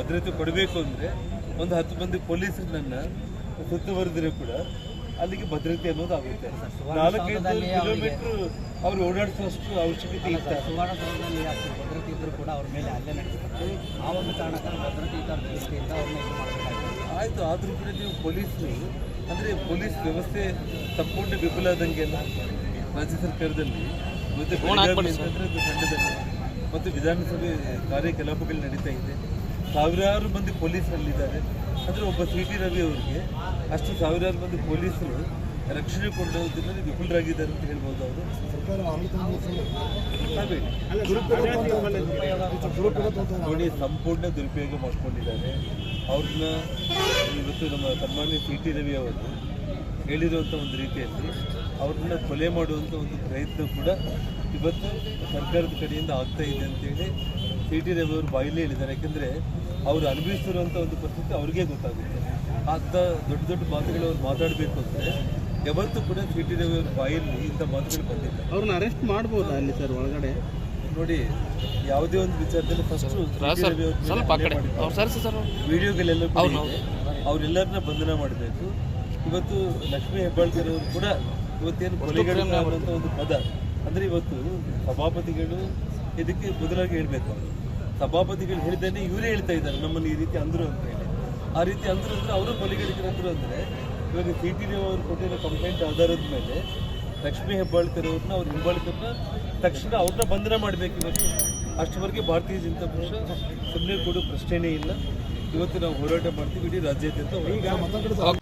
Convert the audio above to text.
ಭದ್ರತೆ ಕೊಡಬೇಕು ಅಂದರೆ ಒಂದು ಹತ್ತು ಮಂದಿ ಪೊಲೀಸರನ್ನ ಸುತ್ತುವರೆದ್ರೆ ಕೂಡ ಅಲ್ಲಿಗೆ ಭದ್ರತೆ ಅನ್ನೋದು ಆಗುತ್ತೆ. ನಾಲ್ಕೈದು ಕಿಲೋಮೀಟರ್ ಅವ್ರು ಓಡಾಡಿಸುವಷ್ಟು ಅವಶ್ಯಕತೆ ಇತ್ತ ಸುವರ್ಣಸೌಧದಲ್ಲಿ ಅಷ್ಟು ಭದ್ರತೆ ಇದ್ದರೂ ಕೂಡ ಅವ್ರ ಮೇಲೆ ಅಲ್ಲೇ ನಡೆಸ್ತಾರೆ. ಆ ಒಂದು ಕಾರಣಕ್ಕೆ ಭದ್ರತೆ ಇದ್ದ ದೃಷ್ಟಿಯಿಂದ ಅವ್ರನ್ನ ಇದು ಆಯಿತು ಆದರೂ ಕೂಡ ನೀವು ಪೊಲೀಸರು ಅಂದರೆ ಪೊಲೀಸ್ ವ್ಯವಸ್ಥೆ ಸಂಪೂರ್ಣ ವಿಫಲ ಆದಂಗೆಲ್ಲ ರಾಜ್ಯ ಸರ್ಕಾರದಲ್ಲಿ ಮತ್ತು ತಂಡದಲ್ಲಿ ಮತ್ತು ವಿಧಾನಸಭೆ ಕಾರ್ಯಕಲಾಪಗಳು ನಡೀತಾ ಇದೆ. ಸಾವಿರಾರು ಮಂದಿ ಪೊಲೀಸರಲ್ಲಿದ್ದಾರೆ. ಅಂದರೆ ಒಬ್ಬ ಸಿ ಟಿ ರವಿ ಅವರಿಗೆ ಅಷ್ಟು ಸಾವಿರಾರು ಮಂದಿ ಪೊಲೀಸರು ರಕ್ಷಣೆ ಕೊಡೋದ್ರಲ್ಲಿ ವಿಫುಲರಾಗಿದ್ದಾರೆ ಅಂತ ಹೇಳ್ಬೋದು ಅವರು. ನೋಡಿ, ಸಂಪೂರ್ಣ ದುರುಪಯೋಗ ಮಾಡಿಕೊಂಡಿದ್ದಾರೆ. ಅವ್ರನ್ನ ಇವತ್ತು ನಮ್ಮ ಸನ್ಮಾನ್ಯ ಸಿ ಟಿ ರವಿ ಅವರು ಹೇಳಿರುವಂಥ ಒಂದು ರೀತಿಯಲ್ಲಿ ಅವ್ರನ್ನ ಕೊಲೆ ಮಾಡುವಂಥ ಒಂದು ಪ್ರಯತ್ನ ಕೂಡ ಇವತ್ತು ಸರ್ಕಾರದ ಕಡೆಯಿಂದ ಆಗ್ತಾ ಇದೆ ಅಂತೇಳಿ ಸಿ ಟಿ ರವಿ ಅವರು ಬಾಯಿಲೇ ಹೇಳಿದ್ದಾರೆ. ಯಾಕೆಂದರೆ ಅವರು ಅನುಭವಿಸ್ತಿರುವಂಥ ಒಂದು ಪರಿಸ್ಥಿತಿ ಅವ್ರಿಗೆ ಗೊತ್ತಾಗುತ್ತೆ. ಅಂಥ ದೊಡ್ಡ ದೊಡ್ಡ ಮಾತುಗಳು ಅವ್ರು ಮಾತಾಡಬೇಕು ಅಂದರೆ ಯಾವತ್ತೂ ಕೂಡ ಸಿ ಟಿ ರವಿ ಅವ್ರ ಬಾಯಲ್ಲಿ ಇಂಥ ಮಾತುಗಳು ಬಂದಿಲ್ಲ. ಅವ್ರನ್ನ ಅರೆಸ್ಟ್ ಮಾಡ್ಬೋದಾ ಅಲ್ಲಿ ಸರ್ ಒಳಗಡೆ? ನೋಡಿ ಯಾವುದೇ ಒಂದು ವಿಚಾರದಲ್ಲಿ ಫಸ್ಟು ಸ್ವಲ್ಪ ಆ ಕಡೆ. ಅವ್ರು ಸರ್ ವಿಡಿಯೋಗಳೆಲ್ಲ ಕೂಡ ಇದೆ. ಬಂಧನ ಮಾಡಬೇಕು. ಇವತ್ತು ಲಕ್ಷ್ಮೀ ಹೆಬ್ಬಾಳ್ಕರ್ ಅವರು ಕೂಡ ಇವತ್ತೇನು ಕೊಲೆಗಳು ಅನ್ನುವಂಥ ಒಂದು ಪದ. ಅಂದರೆ ಇವತ್ತು ಸಭಾಪತಿಗಳು ಇದಕ್ಕೆ ಬದಲಾಗಿ ಹೇಳಬೇಕು. ಸಭಾಪತಿಗಳು ಹೇಳಿದ್ದೇನೆ, ಇವರೇ ಹೇಳ್ತಾ ಇದ್ದಾರೆ, ನಮ್ಮನ್ನು ಈ ರೀತಿ ಅಂದರು ಅಂತ ಹೇಳಿ. ಆ ರೀತಿ ಅಂದರು ಅಂದರೆ ಅವರು ಕೊಲೆಗಳಿಕೆ ಅಂದರು ಇವಾಗ ಸಿ ಟಿ ಅವರು ಕೊಟ್ಟಿರೋ ಕಂಪ್ಲೇಂಟ್ ಆಧಾರದ ಮೇಲೆ ಲಕ್ಷ್ಮೀ ಹೆಬ್ಬಾಳ್ಕರ್ ಅವ್ರನ್ನ ಅವ್ರ ಹಿಂಬಾಳ್ಕರ್ನ ತಕ್ಷಣ ಅವ್ರನ್ನ ಬಂಧನ ಮಾಡಬೇಕು ಇವತ್ತು. ಅಷ್ಟವರೆಗೆ ಭಾರತೀಯ ಜನತಾ ಪಕ್ಷ ಸುಮ್ಮನೆ ಕೊಡೋ ಪ್ರಶ್ನೆನೇ ಇಲ್ಲ. ಇವತ್ತು ನಾವು ಹೋರಾಟ ಮಾಡ್ತೀವಿ, ಇಡೀ ರಾಜ್ಯಾದ್ಯಂತ.